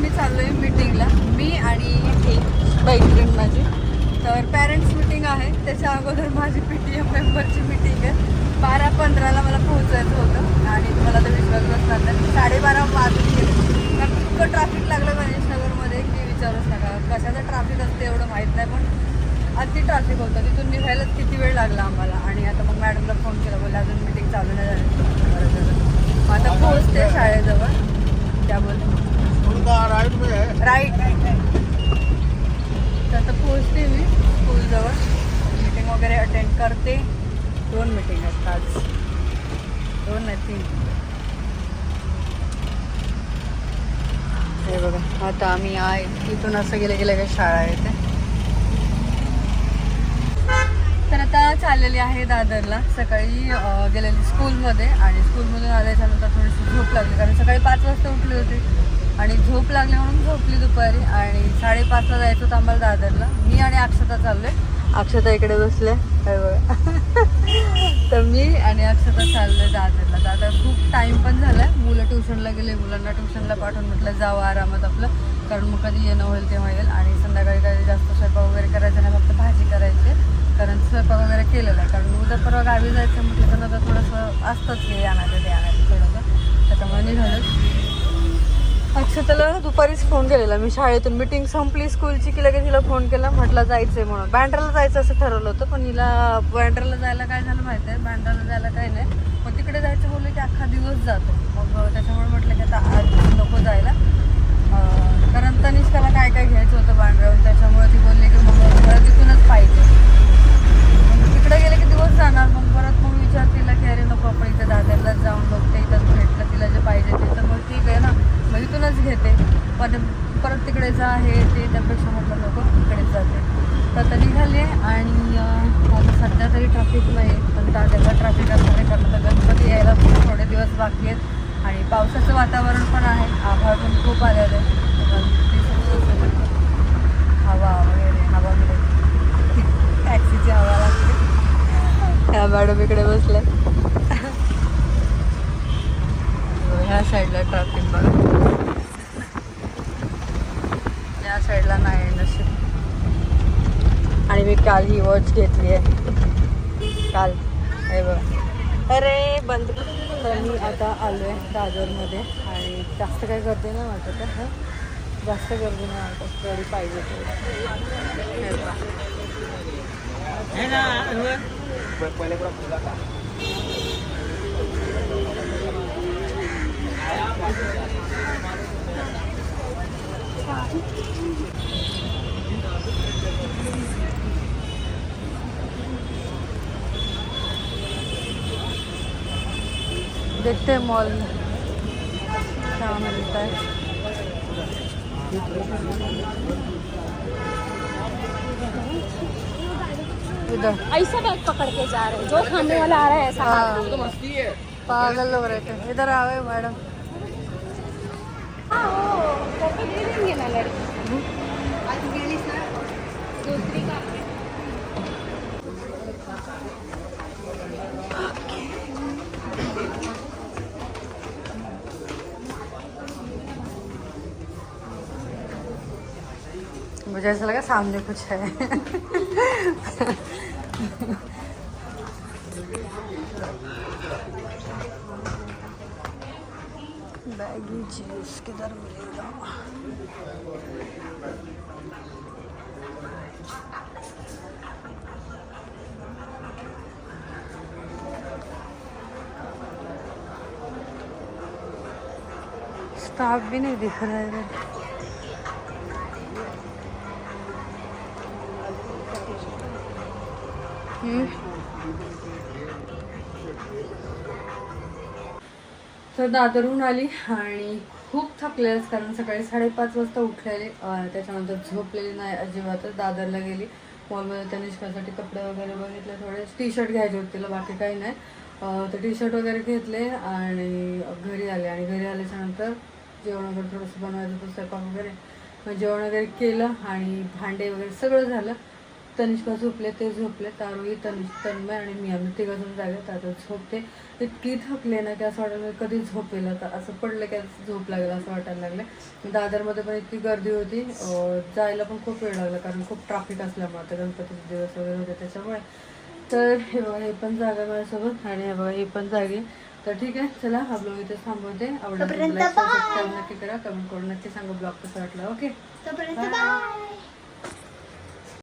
आम्ही चाललो आहे मीटिंगला मी आणि मैत्रीण माझी. तर पॅरेंट्स मिटिंग आहे. त्याच्या अगोदर माझी पी टी एम मेंबरची मिटिंग आहे. बारा पंधराला मला पोहोचायचं होतं आणि तुम्हाला तर विश्वास बसणार नाही. साडेबारा वाजून गेले. कारण इतकं ट्रॅफिक लागलं गणेश नगरमध्ये की विचारूच नका. कशाचं ट्रॅफिक असतं एवढं माहीत नाही पण अति ट्रॅफिक होतं. तिथून निघायलाच किती वेळ लागला आम्हाला. आणि आता मग मॅडमला फोन केला. बोलला अजून मिटिंग चालू नाही झाली. मग आता पोहोचते शाळेजवळ. त्यामुळे उनका राइट में है। राईट तर आता पोहोचते मी स्कूलजवळ मीटिंग वगैरे अटेंड करते. दोन मीटिंग आहेत आज दोन नाही तीन. हे बघा आता आम्ही आहे. तिथून असं गेलं गेलं काही शाळा आहे ते तर आता चाललेली आहे दादरला. सकाळी गेलेली स्कूलमध्ये आणि स्कूलमधून आल्याच्यानंतर थोडीशी झोप लागली. कारण सकाळी पाच वाजता उठली होती. आणि झोप लागली म्हणून झोपली दुपारी आणि साडेपाचला जायचं होतं आम्हाला दादरला. मी आणि अक्षता चाललोय. अक्षता इकडे बसले काय बघा. तर मी आणि अक्षता चाललोय दादरला. दादर खूप टाईम पण झालाय. मुलं ट्युशनला गेले मुलांना ट्युशनला पाठवून म्हटलं जावं आरामात आपलं. कारण मग कधी येणं होईल तेव्हा येईल. आणि संध्याकाळी काही जास्त स्वयंपाक वगैरे करायचा नाही फक्त भाजी करायची. कारण स्वयंपाक वगैरे केलेला आहे. कारण उद्या परवा गावी जायचं म्हटलं तर आता थोडंसं असतंच हे आणायचं ते आणायचं थोडंसं. त्याच्यामुळे निघालं अक्षताला दुपारीच फोन केलेला. मी शाळेतून मिटिंग संपली स्कूलची की लगेच हिला फोन केला म्हटलं जायचंय म्हणून. बँड्राला जायचं असं ठरवलं होतं पण हिला बँड्राला जायला काय झालं माहिती आहे? बँड्राला जायला काय नाही. मग तिकडे जायचं बोललं की अख्खा दिवस जातो. मग त्याच्यामुळे म्हटलं की आता आज नको जायला अं, कारण तनिष्काला काय काय घ्यायचं होतं बांड्रावून त्याच्यामुळे ती बोलली की मग मला तिथूनच पाहिजे मग तिकडे गेले की दिवस जाणार मग परत मग विचार तिला की अरे नको आपण इथे दादरलाच जाऊन बघते इथंच भेटलं तिला जे पाहिजे ते तर मग ठीक आहे ना मग इथूनच घेते पण परत तिकडे जा हे ते त्यापेक्षा म्हटलं नको इकडेच जाते तर आता निघाली आहे आणि आता सध्या तरी ट्रॅफिक नाही पण दादरला ट्रॅफिक असल्याने कारण गणपती यायला थोडे दिवस बाकी आहेत. आणि पावसाचं वातावरण पण आहे आभाळ पण खूप आलेलं आहे. पण हवा वगैरे हवा वगैरे टॅक्सीची हवा लागते. ह्या मॅडम इकडे बसल्या ह्या साईडला ट्रॅफिक बघा या साईडला नाही नसेल आणि मी काल ही वॉच घेतली आहे. काल. हे बघा. अरे बंद तर मी आता आलो आहे दादरमध्ये आणि जास्त काही गर्दी नाही वाटत हं. जास्त गर्दी नाही वाटत थोडी पाहिजे तेवढी. देखते हैं मॉल में क्या मिलता है। इधर। ऐसा बैग पकड़ के जा रहे हैं जो खाने वाला आ रहा है ऐसा हाँ। पागल लोग रहते हैं इधर आओ मैडम। हाँ, वो दे देंगे ना लड़की। दूसरी का मुझे ऐसा लगा सामने कुछ है। बैगी किधर मिलेगा? स्टाफ भी नहीं दिख रहा है तर दादरहून आली आणि खूप थकलेच कारण सकाळी साडेपाच वाजता उठलेले. त्याच्यानंतर झोपलेली नाही अजिबातच दादरला गेली. मॉलमध्ये तनिष्कासाठी कपडे वगैरे बघितले थोडे टी शर्ट घ्यायचे होते तिला बाकी काही नाही. तर टी शर्ट वगैरे घेतले आणि घरी आले. आणि घरी आल्याच्यानंतर जेवण वगैरे थोडंसं बनवायचं होतं स्वयंपाक वगैरे. मग जेवण वगैरे केलं आणि भांडे वगैरे सगळं झालं. तनिष्का झोपले ते झोपले तारोई तनिष तन्मय आणि मी आम्ही तिघजण जागे आता झोपते. इतकी थकले ना की असं वाटायला कधी झोपेल आता? असं पडलं की झोप लागेल असं वाटायला लागलं. दादरमध्ये पण इतकी गर्दी होती जायला पण खूप वेळ लागला कारण खूप ट्रॅफिक असल्यामुळे आता गणपतीचे दिवस वगैरे होते त्याच्यामुळे. तर हे बघा हे पण जागा माझ्यासोबत आणि हे बघा हे पण जागे. तर ठीक आहे चला हा ब्लॉग इथे थांबवते. आवडला नक्की करा कमेंट करून नक्की सांगा ब्लॉग कसा वाटला ओके?